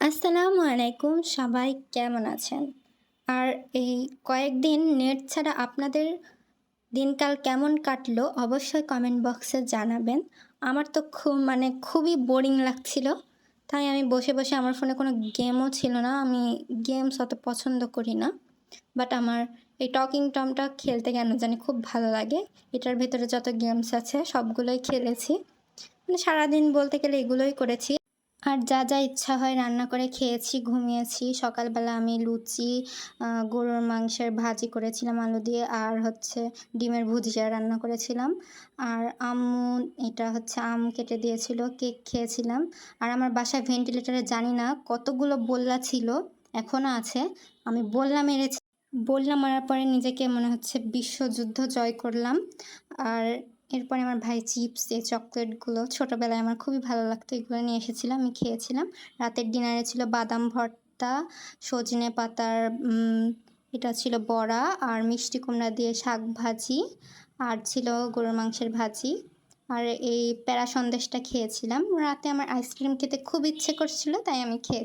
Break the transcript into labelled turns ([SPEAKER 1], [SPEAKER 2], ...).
[SPEAKER 1] আসসালামু আলাইকুম, সবাই কেমন আছেন? আর এই কয়েকদিন নেট ছাড়া আপনাদের দিনকাল কেমন কাটলো অবশ্যই কমেন্ট বক্সে জানাবেন। আমার তো খুব মানে খুবই বোরিং লাগছিল, তাই আমি বসে বসে আমার ফোনে কোনো গেমও ছিল না, আমি গেমস অত পছন্দ করি না। বাট আমার এই টকিং টমটা খেলতে কেন জানি খুব ভালো লাগে, এটার ভেতরে যত গেমস আছে সবগুলোই খেলেছি। মানে সারাদিন বলতে গেলে এগুলোই করেছি। আর যা যা ইচ্ছা হয় রান্না করে খেয়েছি, ঘুমিয়েছি। সকালবেলা আমি লুচি গরুর মাংসের ভাজি করেছিলাম, আলু দিয়ে, আর হচ্ছে ডিমের ভুজিয়া রান্না করেছিলাম। আর আম্মু, এটা হচ্ছে আম কেটে দিয়েছিল, কেক খেয়েছিলাম। আর আমার বাসায় ভেন্টিলেটারে জানি না কতগুলো বললা ছিল এখনও আছে। আমি বললাম মেরেছি। বললা মারার পরে নিজেকে মনে হচ্ছে বিশ্বযুদ্ধ জয় করলাম। আর এরপরে আমার ভাই চিপস, এই চকলেটগুলো ছোটোবেলায় আমার খুবই ভালো লাগতো, এগুলো নিয়ে এসেছিলাম, আমি খেয়েছিলাম। রাতের ডিনারে ছিল বাদাম ভর্তা, সজনে পাতার এটা ছিল বড়া আর মিষ্টি কুমড়া দিয়ে শাক ভাজি আর ছিল গরুর মাংসের ভাজি। আর এই প্যারা সন্দেশটা খেয়েছিলাম। রাতে আমার আইসক্রিম খেতে খুব ইচ্ছে করছিল, তাই আমি খেয়েছি।